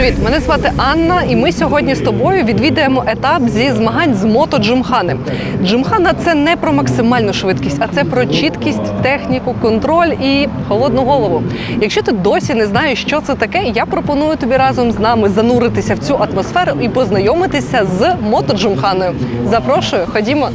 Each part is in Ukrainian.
Привіт, мене звати Анна, і ми сьогодні з тобою відвідаємо етап зі змагань з мото Джимхани. Джимхана це не про максимальну швидкість, а це про чіткість, техніку, контроль і холодну голову. Якщо ти досі не знаєш, що це таке, я пропоную тобі разом з нами зануритися в цю атмосферу і познайомитися з мото Джимханою. Запрошую, ходімо.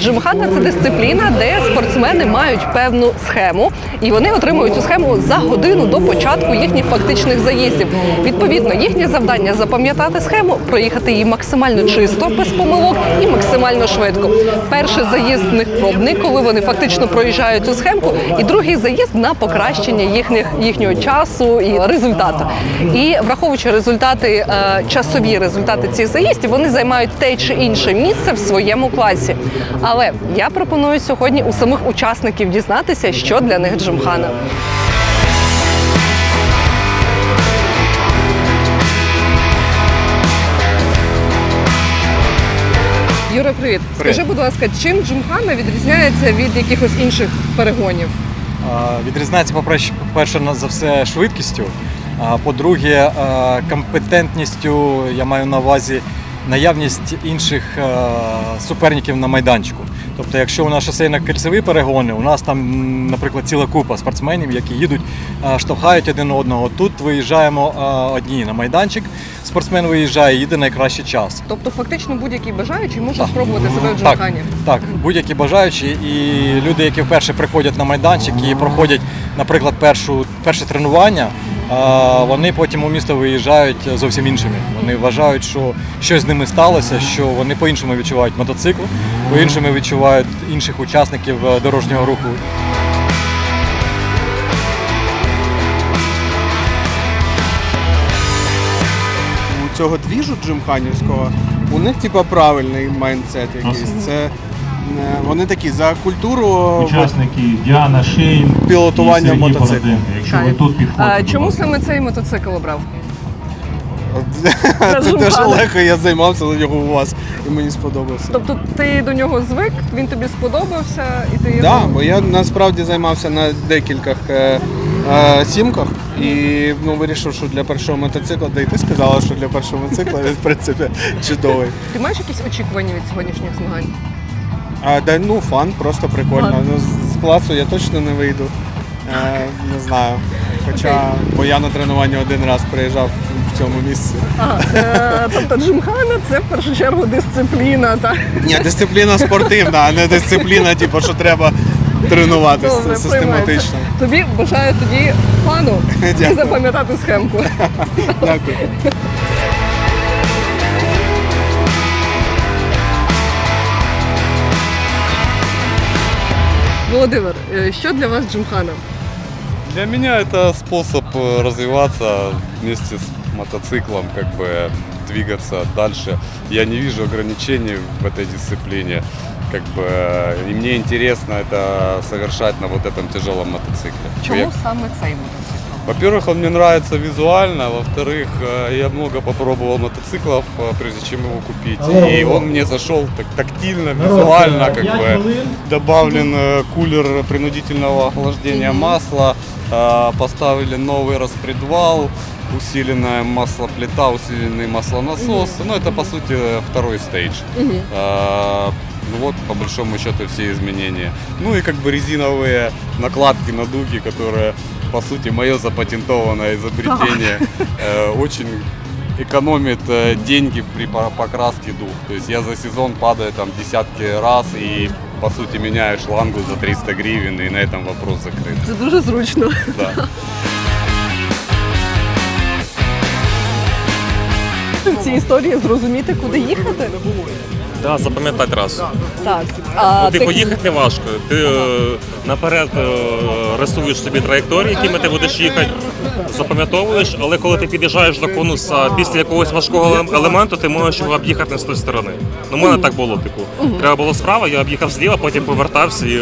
Джимхана це дисципліна, де спортсмени мають певну схему, і вони отримують цю схему за годину до початку їхніх фактичних заїздів. Відповідно, їхнє завдання запам'ятати схему, проїхати її максимально чисто, без помилок і максимально швидко. Перший заїзд в них пробний, коли вони фактично проїжджають цю схемку, і другий заїзд на покращення їхніх їхнього часу і результату. І враховуючи результати, е, часові результати цих заїздів, вони займають те чи інше місце в своєму класі. Але я пропоную сьогодні у самих учасників дізнатися, що для них джимхана. Юра, привіт. Привіт. Скажи, будь ласка, чим джимхана відрізняється від якихось інших перегонів? А, Відрізняється, по-перше, по-перше, за все швидкістю. А по-друге, компетентністю я маю на увазі наявність інших суперників на майданчику. Тобто, якщо у нас шосейно-кільцеві перегони, у нас там, наприклад, ціла купа спортсменів, які їдуть, штовхають один одного. Тут виїжджаємо одні на майданчик. Спортсмен виїжджає, їде найкращий час. Тобто, фактично, будь-який бажаючий може Так. спробувати себе в Так, джимхані. так, будь-які бажаючі і люди, які вперше приходять на майданчик і проходять, наприклад, першу, перше тренування, вони потім у місто виїжджають зовсім іншими. Вони вважають, що щось з ними сталося, що вони по-іншому відчувають мотоцикл, по-іншому відчувають інших учасників е, дорожнього руху. у цього двіжу джимханівського, у них типа правильний майндсет якийсь. Це вони такі за культуру Учасники Діана Шейн Пілотування. Бороденко. Якщо ви тут підходите, чому саме цей мотоцикл обрав? це теж легко, я займався на нього у вас і мені сподобався. Тобто ти до нього звик, він тобі сподобався, і ти Так, бо я насправді займався на декількох е, е, сімках і ну, вирішив, що для першого мотоцикла, да і ти сказала, що для першого мотоцикла він в принципі чудовий. Ти маєш якісь очікування від сьогоднішніх змагань? А, да, ну фан, просто прикольно. Фан. Ну, з- з класу я точно не вийду. Е, не знаю. Хоча, бо я на тренування один раз приїжджав в цьому місці. Ага, е, тобто джимхана це в першу чергу дисципліна. Так? Ні, дисципліна спортивна, а не дисципліна, типу, що треба тренуватися Добре, систематично. приймається. Тобі бажаю тоді фану і Дякую. запам'ятати схемку. Дякую. Володимир, е, що для вас джимхана? Для меня это способ э, развиваться вместе с мотоциклом, как бы двигаться дальше. Я не вижу ограничений в этой дисциплине. Как бы, э, и мне интересно это совершать на вот этом тяжелом мотоцикле. Чому Я- саме цей мотоцикл? Во-первых, он мне нравится визуально, во-вторых, э, я много попробовал мотоциклов, э, прежде чем его купить. И он мне зашел так тактильно, визуально, как бы добавлен э, кулер принудительного охлаждения масла, поставили новый распредвал, усиленная маслоплита, усиленный маслонасос. Ну, это, по сути, второй стейдж. Ну вот, по большому счету, все изменения. Ну и как бы резиновые накладки на дуги, которые, по сути, мое запатентованное изобретение, э, очень экономит э, деньги при по- покраске дуг. То есть я за сезон падаю там десятки раз и, по сути, меняю шлангу за 300 гривен, и на этом вопрос закрыт. Це дуже зручно. Да. В цій історії зрозуміти, куди їхати. Да, запам'ятати раз. Так. А, Ну, типу, їхати не важко. Ти е, наперед е, рисуєш собі траєкторії, якими ти будеш їхати. Запам'ятовуєш, але коли ти під'їжджаєш до конуса після якогось важкого елем- елементу, ти можеш його об'їхати з тої сторони. Ну, у мене так було, типу. Треба було справа, я об'їхав зліва, потім повертався і е,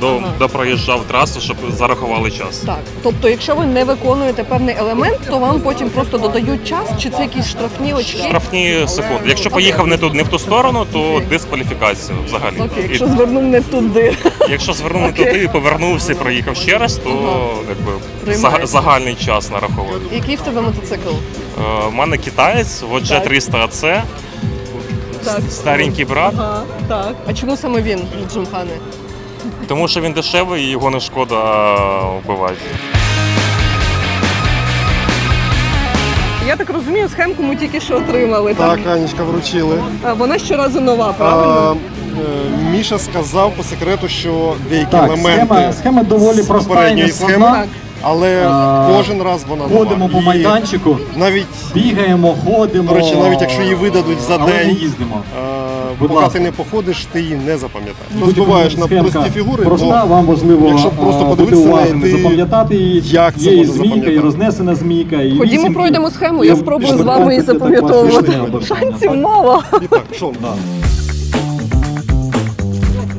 до, допроїжджав трасу, щоб зарахували час. Так, тобто, якщо ви не виконуєте певний елемент, то вам потім просто додають час, чи це якісь штрафні очки? Штрафні секунди. Якщо поїхав не туди, не в ту сторону, то дискваліфікація взагалі. Окей, І якщо звернув не туди. Якщо звернув не Окей. туди, повернувся і проїхав ще раз, то якби Приймається. зага- загальний час нараховує. Який в тебе мотоцикл? Е, У мене китаєць, от Так. G300 AC, Так. старенький брат, Ага, так. А чому саме він, Джимхане? тому що він дешевий і його не шкода вбивати. Я так розумію, схемку ми тільки що отримали. Так, Анічка вручили. А, Вона щоразу нова, правильно? А, е, Міша сказав по секрету, що деякі Так, елементи схема, схема доволі з проста і попередньої нескладна. схеми, Так. Але А, кожен раз вона нова. Ходимо по І майданчику, Навіть, бігаємо, ходимо. до речі, навіть якщо її видадуть за але не день, їздимо. е, Будь поки ласка. ти не походиш, ти її не запам'ятаєш. Будь-яка Розбиваєш на схемка прості фігури, Проста, бо вам важливо якщо просто а, бути подивитися на неї, ти- запам'ятати її. як це Є і можна змійка, і запам'ятати? рознесена змійка, і Ходімо, вісімки. пройдемо схему, І я спробую з вами її запам'ятовувати. пішли. Шансів мало. і так, що?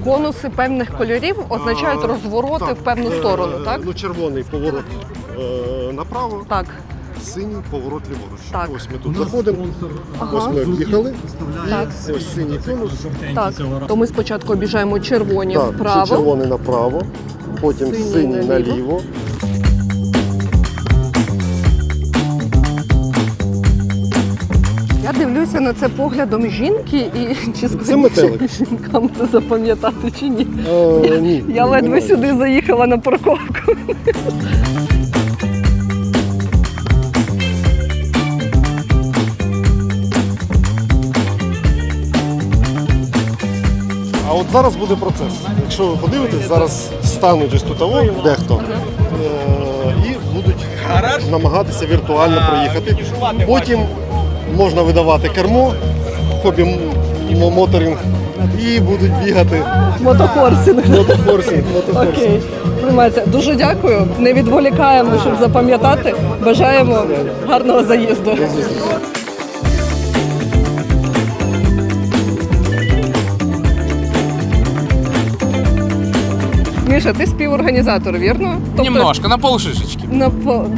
Конуси певних кольорів означають розвороти в певну Е, сторону, так? Ну, червоний поворот е, направо, Так. синій поворот ліворуч. Так. Ось ми тут заходимо, Ага. ось ми об'їхали, Так. і ось синій конус. Так. То ми спочатку обіжаємо червоні Так, вправо. червоний направо, потім Синій синій, наліво. наліво. Я дивлюся на це поглядом жінки і чи складніше жінкам це запам'ятати чи ні. Е, ні, Я ні, ледве сюди заїхала на парковку. А от зараз буде процес. Якщо ви подивитесь, зараз стануть ось тут аво, дехто е, і будуть намагатися віртуально проїхати. Потім можна видавати кермо, хобі моторинг, і будуть бігати мотофорсинг. Окей, приймається. Дуже дякую. Не відволікаємо, щоб запам'ятати. Бажаємо гарного заїзду. Міша, ти співорганізатор, вірно? Тобто, Немножко, на полшишечки. на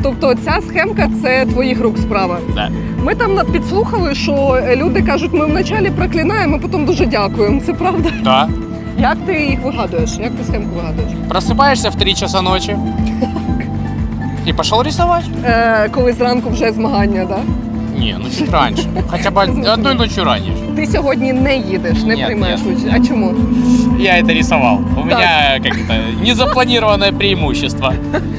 тобто ця схемка це твоїх рук справа. Да. Ми там підслухали, що люди кажуть, ми вначалі проклинаємо, потім дуже дякуємо. Це правда? Да. Як ти їх вигадуєш? Як ти схемку вигадуєш? Просыпаешься в 3 часа ночи и пошел рисовать. Е, коли зранку вже змагання, так? Не, ну чуть раньше. Хотя бы одной ночью ранее. Ти сьогодні не їдеш, не Ні, приймаєш ні. участь. А чому? Я это рисовал. У меня как это незапланированное преимущество.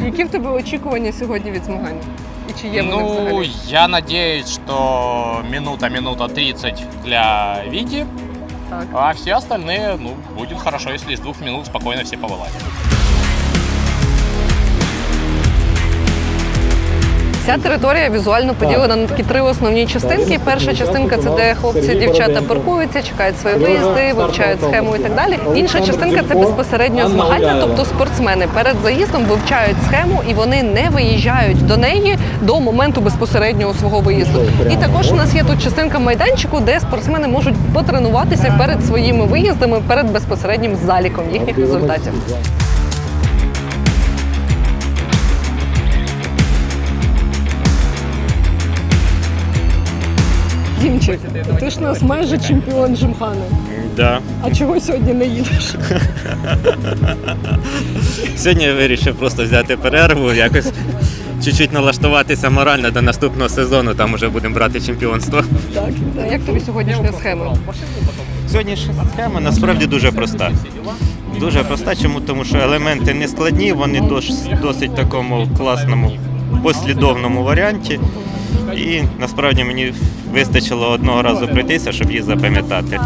Які в тебе очікування сьогодні від змагання? І чи є вони Ну, взагалі? я надеюсь, что минута-минута 30 для Вики, Так. а все остальные, ну, будет хорошо, если из двух минут спокойно все повылазят. Ця територія візуально поділена на такі три основні частинки. Перша частинка це де хлопці, дівчата паркуються, чекають свої виїзди, вивчають схему і так далі. Інша частинка це безпосередньо змагання, тобто спортсмени перед заїздом вивчають схему і вони не виїжджають до неї до моменту безпосереднього свого виїзду. І також у нас є тут частинка майданчику, де спортсмени можуть потренуватися перед своїми виїздами, перед безпосереднім заліком їхніх результатів. Дімчик, ти ж у нас майже чемпіон Жимхана. Да. А чого сьогодні не їдеш? Сьогодні я вирішив просто взяти перерву, якось чуть-чуть налаштуватися морально до наступного сезону, там вже будемо брати чемпіонство. Так. Як тобі сьогоднішня схема? Сьогоднішня схема насправді дуже проста. Дуже проста, чому? Тому що елементи не складні, вони дос- досить такому класному послідовному варіанті. І насправді мені вистачило одного разу пройтися, щоб їх запам'ятати.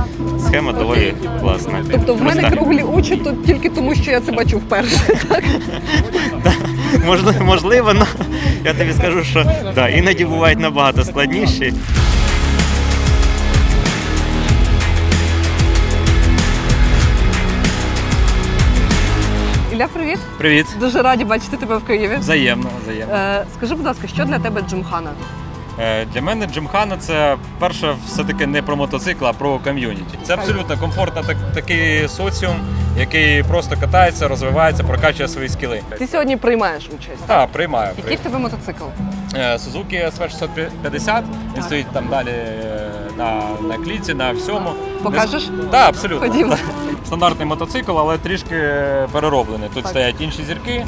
Схема доволі класна. Тобто в мене Проста. круглі очі тут тільки тому, що я це бачу вперше. Так? Можливо, можливо, але я тобі скажу, що да, іноді бувають набагато складніші. Ілля, привіт! Привіт. Дуже раді бачити тебе в Києві. Взаємно, взаємно. Е, скажи, будь ласка, що для тебе Джимхана? Е, Для мене Джимхана це перше все-таки не про мотоцикл, а про ком'юніті. Це абсолютно комфортно так, такий соціум, який просто катається, розвивається, прокачує свої скіли. Ти сьогодні приймаєш участь. Так, приймаю. Який в тебе мотоцикл? Е, Suzuki SV650, він стоїть там далі е, на, на кліці, на всьому. Покажеш? Так, абсолютно. Ходімо. Стандартний мотоцикл, але трішки перероблений. Тут Так. стоять інші зірки,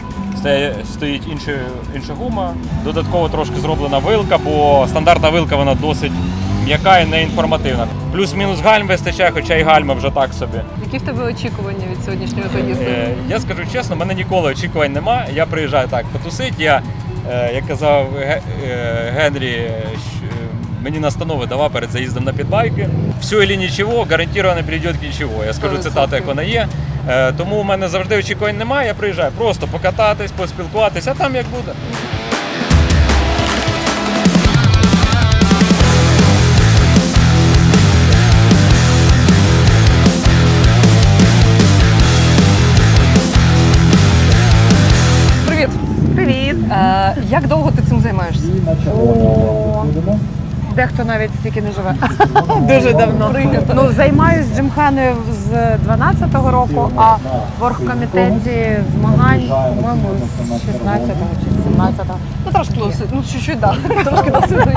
стоїть інша, інша гума. Додатково трошки зроблена вилка, бо стандартна вилка вона досить м'яка і неінформативна. Плюс-мінус гальм вистачає, хоча й гальма вже так собі. Які в тебе очікування від сьогоднішнього заїзду? Е, Я скажу чесно, в мене ніколи очікувань нема. Я приїжджаю так потусити. Я, е, як казав е, Генрі, мені настанови давав перед заїздом на підбайки. Все или нічого, гарантовано прийде к нічого. Я скажу цитату, як вона є. Е, Тому у мене завжди очікувань немає. Я приїжджаю просто покататись, поспілкуватися, а там як буде. Привіт! Привіт! Е, як довго ти цим займаєшся? О, дехто навіть стільки не живе. Дуже давно. Ну, займаюсь джимханою з 12-го року, а в оргкомітеті змагань, по-моєму, з 16-го чи 17-го. Ну трошки досить, ну чуть-чуть, да. трошки досить.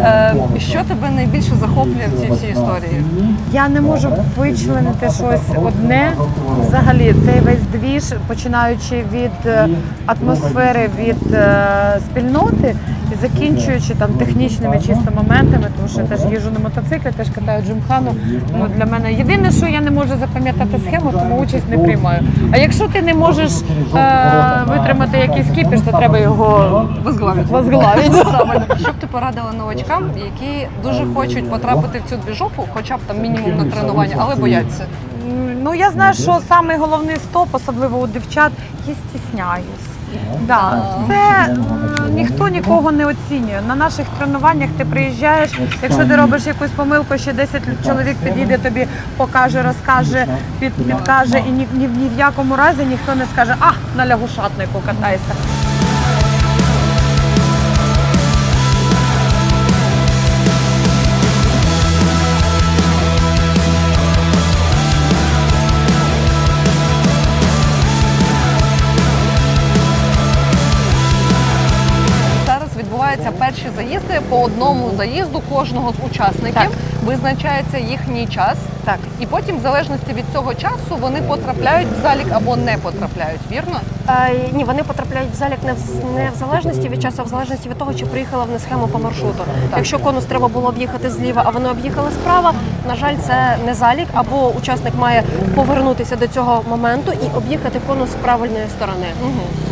Е, що тебе найбільше захоплює в цій всій історії? Я не можу вичленити щось одне. Взагалі, цей весь двіж, починаючи від е, атмосфери, від е, спільноти і закінчуючи там технічними чисто моментами, тому що я теж їжджу на мотоциклі, теж катаю джимхану. Ну для мене єдине, що я не можу запам'ятати схему, тому участь не приймаю. А якщо ти не можеш е, витримати якийсь кіпіш, то треба його Возглавити. возглавити. Правильно. Що б ти порадила новачкам, які дуже хочуть потрапити в цю двіжуху, хоча б там мінімум на тренування, але бояться? Ну я знаю, що самий головний стоп, особливо у дівчат, я стісняюсь. Да, це м, ніхто нікого не оцінює. На наших тренуваннях ти приїжджаєш, якщо ти робиш якусь помилку, ще 10 чоловік підійде тобі, покаже, розкаже, під, підкаже, і ні, ні, ні в якому разі ніхто не скаже, а на лягушатнику катайся. Заїзди по одному заїзду кожного з учасників. Так. Визначається їхній час. Так. І потім, в залежності від цього часу, вони потрапляють в залік або не потрапляють, вірно? Е, ні, вони потрапляють в залік не в, не в залежності від часу, а в залежності від того, чи приїхала вони схему по маршруту. Якщо конус треба було об'їхати зліва, а вони об'їхали справа, на жаль, це не залік, або учасник має повернутися до цього моменту і об'їхати конус з правильної сторони. Е,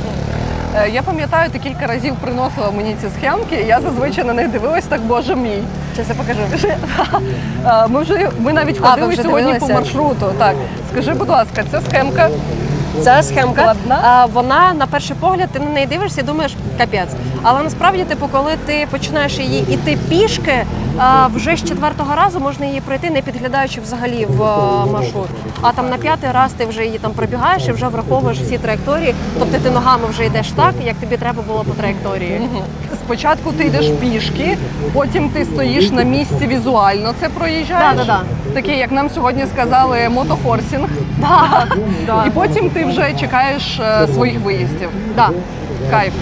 Я пам'ятаю, ти кілька разів приносила мені ці схемки. і Я зазвичай на них дивилась так, боже мій. Зараз я покажу. Е, Ми вже ми навіть А, ходили вже сьогодні дивилися? по маршруту. Так, скажи, будь ласка, ця схемка Ця схемка, е, вона на перший погляд ти на неї дивишся і думаєш капець. Але насправді, типу, коли ти починаєш її іти пішки, е, вже з четвертого разу можна її пройти, не підглядаючи взагалі в е, маршрут. А там на п'ятий раз ти вже її там пробігаєш і вже враховуєш всі траєкторії. Тобто ти ногами вже йдеш так, як тобі треба було по траєкторії. Спочатку ти йдеш пішки, потім ти стоїш на місці візуально це проїжджаєш. Да-да-да. Такий, як нам сьогодні сказали, мотохорсінг. Да. І потім ти вже чекаєш е, своїх виїздів. Да. Кайф.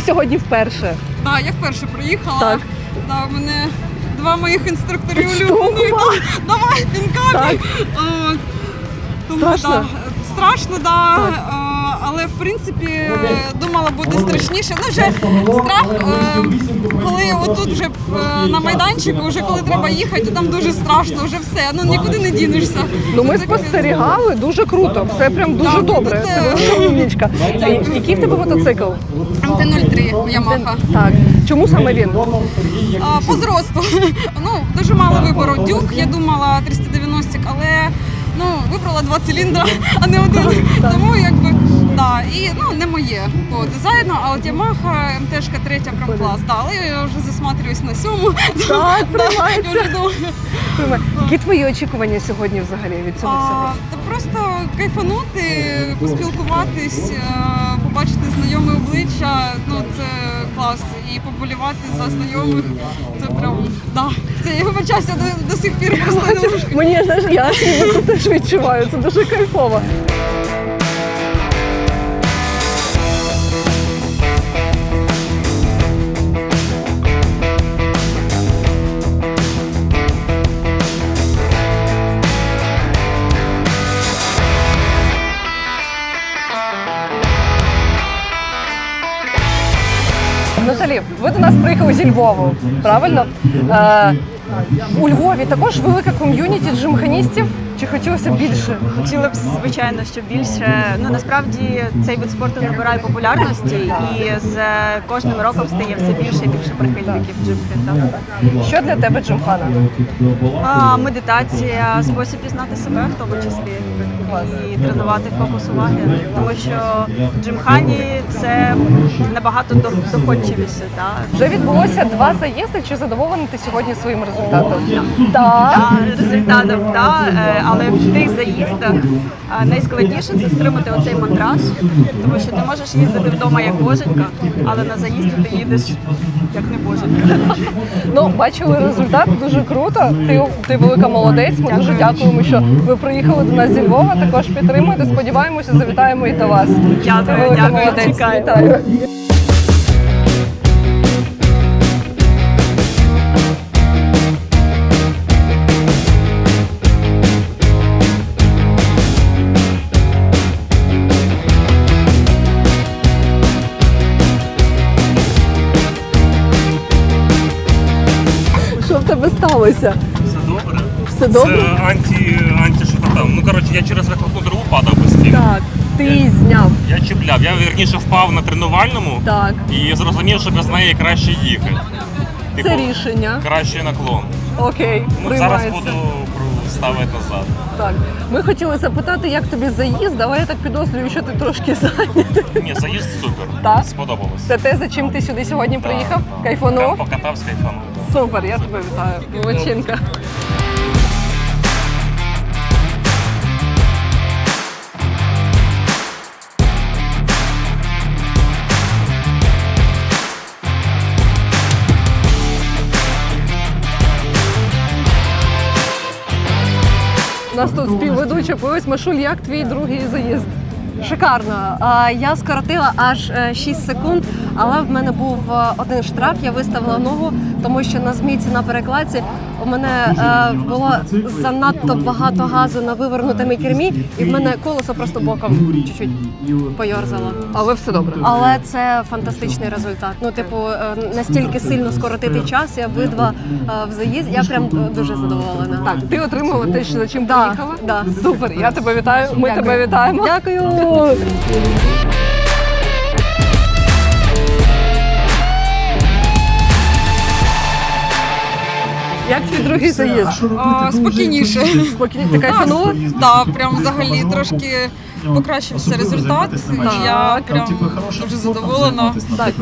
Ти сьогодні вперше. Так, я вперше приїхала. Так. Да, у мене два моїх інструкторів улюблених. Да, Давай пінками. Тому, Страшно? Да, страшно, да. Так. Е, але в принципі думала буде страшніше. Ну вже страх, е, коли отут вже е, на майданчику, вже коли треба їхати, то там дуже страшно, вже все. Ну нікуди не дінешся. Ну ми спостерігали дуже круто, все прям дуже Так, добре. умнічка. А Який в тебе мотоцикл? МТ-03 Ямаха. Так. Чому саме він? А, по зросту. Ну, дуже мало вибору. Дюк, я думала 390, але ну, вибрала два циліндра, а не один. Тому якби да. І ну не моє по дизайну, а от Yamaha МТшка третя прям клас. Да, але я вже засматрююсь на сьому. Так, Да, приймається. я вже думаю. Які твої очікування сьогодні взагалі від цього всього? Та просто кайфанути, поспілкуватись, е, побачити знайоме обличчя. Ну це клас. І поболівати за знайомих. Це прям да. Це я вибачаюся до, до сих пір просто не можу. Мені знаєш, я це теж відчуваю. Це дуже кайфово. Нас зі Львову, правильно? Е, у Львові також велика ком'юніті джимханістів. Чи хотілося б більше? Хотіла б, звичайно, що більше. Ну насправді цей вид спорту набирає популярності і з кожним роком стає все більше і більше прихильників джимхи. Що для тебе джимхана? А, медитація, спосіб пізнати себе в тому числі і тренувати фокус уваги. Тому що джимхані це набагато до- доходчивіше. Так? Вже відбулося два заїзди. Чи задоволений ти сьогодні своїм результатом? Так, результатом, так. Е, але в тих заїздах е, найскладніше це стримати оцей мандраж, тому що ти можеш їздити вдома як боженька, але на заїзді ти їдеш як не боженька. Ну, бачили результат, дуже круто. Ти, ти велика молодець. Ми дуже дякуємо, що ви приїхали до нас зі Львова. Також підтримуєте. Сподіваємося, завітаємо і до вас. Дякую, велика дякую, молодець. чекаю. Вітаю. Що в тебе сталося? Все добре. Все добре? Це анті, анті там. Ну коротше, я через вихлопну дорогу падав постійно. Так, ти її зняв. Я чіпляв. Я вірніше впав на тренувальному Так. і зрозумів, що без неї краще їхати. Це рішення. Кращий наклон. Окей, Ну, зараз буду ставити назад. Так, ми хотіли запитати, як тобі заїзд, але я так підозрюю, що ти трошки зайнятий. Ні, заїзд супер. Так? Сподобалось. Це те, за чим ти сюди сьогодні приїхав? Кайфанув? покатався, кайфанув. Супер, я тебе вітаю. Молодчинка. Нас тут співведуча, ось Машуль, як твій другий заїзд? Шикарно. А, Я скоротила аж е, 6 секунд, але в мене був е, один штраф. Я виставила ногу, тому що на змійці на перекладці у мене е, було занадто багато газу на вивернутому кермі, і в мене колесо просто боком чуть-чуть пойорзало. Але все добре. Але це фантастичний результат. Ну, типу, е, настільки сильно скоротити час, і обидва е, в заїзд. Я прям е, дуже задоволена. Так, ти отримала те, що за чим Да, приїхала? да. Супер, я тебе вітаю. Ми Дякую. тебе вітаємо. Дякую. Як твій другий заїзд? А, спокійніше. Спокійно, ти кайфанула? Так, прям взагалі трошки покращився результат. І я прям дуже задоволена. Так.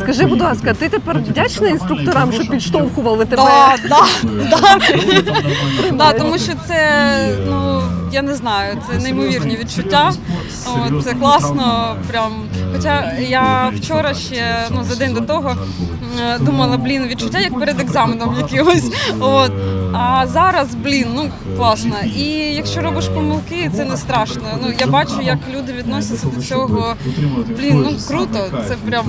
Скажи, будь ласка, ти тепер вдячна інструкторам, що підштовхували тебе? Да, да, да. да, тому що це, ну я не знаю, це неймовірні відчуття. От, це класно. Прям. Хоча я вчора ще ну, за день до того думала, блін, відчуття як перед екзаменом якимось. От. А зараз, блін, ну класно. І якщо робиш помилки, це не страшно. Ну я бачу, як люди відносяться до цього. Блін, ну круто, це прям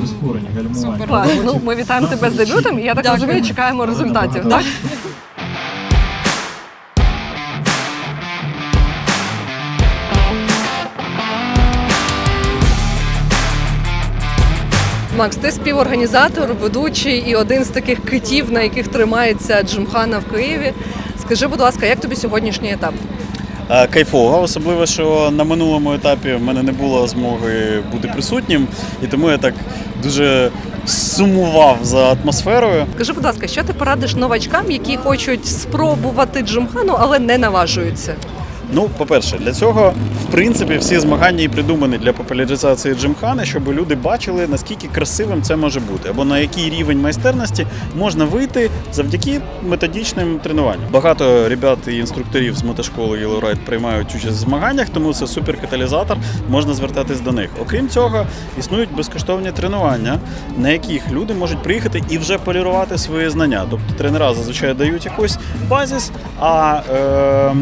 супер. Клас. Ну, ми вітаємо тебе з дебютом, і я так розумію, чекаємо результатів, так? Макс, ти співорганізатор, ведучий і один з таких китів, на яких тримається Джимхана в Києві. Скажи, будь ласка, як тобі сьогоднішній етап? Кайфово, особливо, що на минулому етапі в мене не було змоги бути присутнім, і тому я так дуже сумував за атмосферою. Скажи, будь ласка, що ти порадиш новачкам, які хочуть спробувати Джимхану, але не наважуються? Ну, по-перше, для цього, в принципі, всі змагання і придумані для популяризації джимхани, щоб люди бачили, наскільки красивим це може бути, або на який рівень майстерності можна вийти завдяки методичним тренуванням. Багато ребят і інструкторів з мотошколи Ride приймають участь в змаганнях, тому це суперкаталізатор, можна звертатись до них. Окрім цього, існують безкоштовні тренування, на яких люди можуть приїхати і вже полірувати свої знання. Тобто тренера зазвичай дають якийсь базіс, а е,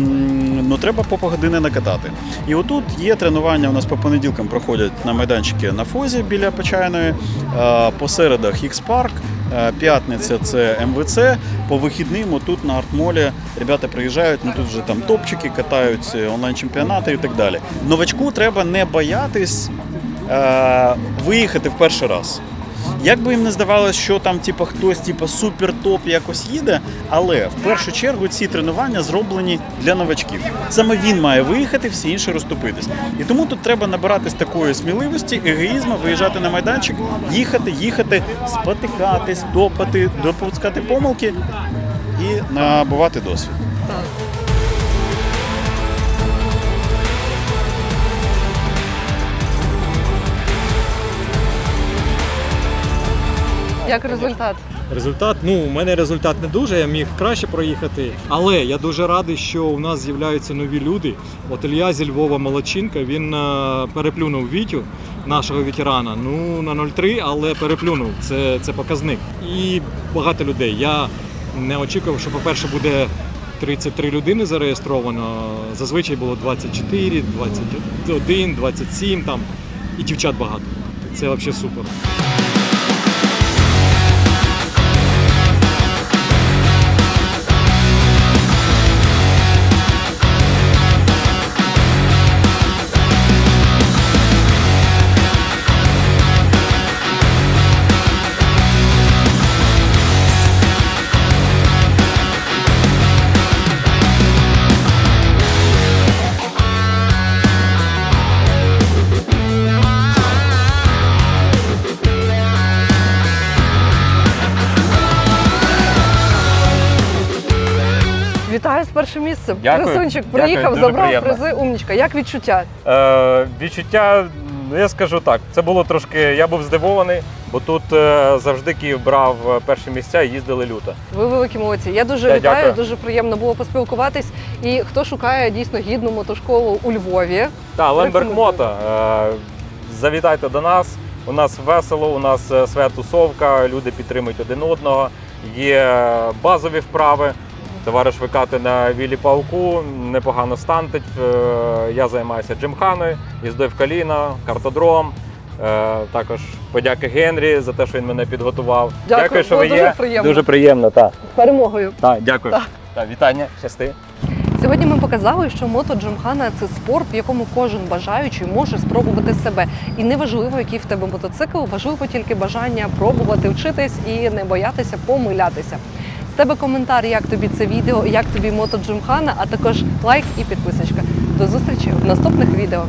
ну, треба по погодини накатати. І отут є тренування. У нас по понеділкам проходять на майданчики на фозі біля Почайної, е, по середах X-Park, е, п'ятниця це МВЦ. По вихідним отут на артмолі ребята приїжджають, ну тут вже там топчики катають, е, онлайн-чемпіонати і так далі. Новачку треба не боятись виїхати в перший раз. Як би їм не здавалося, що там типу, хтось типу, супер топ якось їде, але в першу чергу ці тренування зроблені для новачків. Саме він має виїхати, всі інші розступитись. І тому тут треба набиратись такої сміливості, егоїзму, виїжджати на майданчик, їхати, їхати, спотикатись, топати, допускати помилки і набувати досвід. Як результат? Результат, ну, у мене результат не дуже, я міг краще проїхати. Але я дуже радий, що у нас з'являються нові люди. От Ілья зі Львова Молодчинка, він е, переплюнув Вітю, нашого ветерана. Ну, на 0,3, але переплюнув. Це, це показник. І багато людей. Я не очікував, що, по-перше, буде 33 людини зареєстровано. Зазвичай було 24, 21, 27 там. І дівчат багато. Це взагалі супер. З першим. Дякую. Красунчик Дякую, приїхав, дуже забрав приємно. призи. Умнічка. Як відчуття? Е, відчуття, ну, я скажу так, це було трошки. Я був здивований, бо тут е, завжди Київ брав е, перші місця і їздили люто. Ви великі молодці. Я дуже Та, вітаю, дякую. дуже приємно було поспілкуватись. І хто шукає дійсно гідну мотошколу у Львові? Так, Лемберг. Мото. Е, завітайте до нас. У нас весело, у нас е, своя тусовка, люди підтримують один одного. Є базові вправи. Товариш Викати на вілі пауку, непогано стантить. Е, Я займаюся джимханою, їздою в коліна, картодром. Е, Також подяки Генрі за те, що він мене підготував. Дякую, що було ви дуже є. приємно. Дуже приємно, так. Перемогою. Так, дякую. Так. Так, вітання, щасти. Сьогодні ми показали, що мото Джимхана це спорт, в якому кожен бажаючий може спробувати себе. І неважливо, який в тебе мотоцикл, важливо тільки бажання пробувати вчитись і не боятися помилятися. З тебе коментар, як тобі це відео, як тобі мото Джимхана, а також лайк і підписочка. До зустрічі в наступних відео.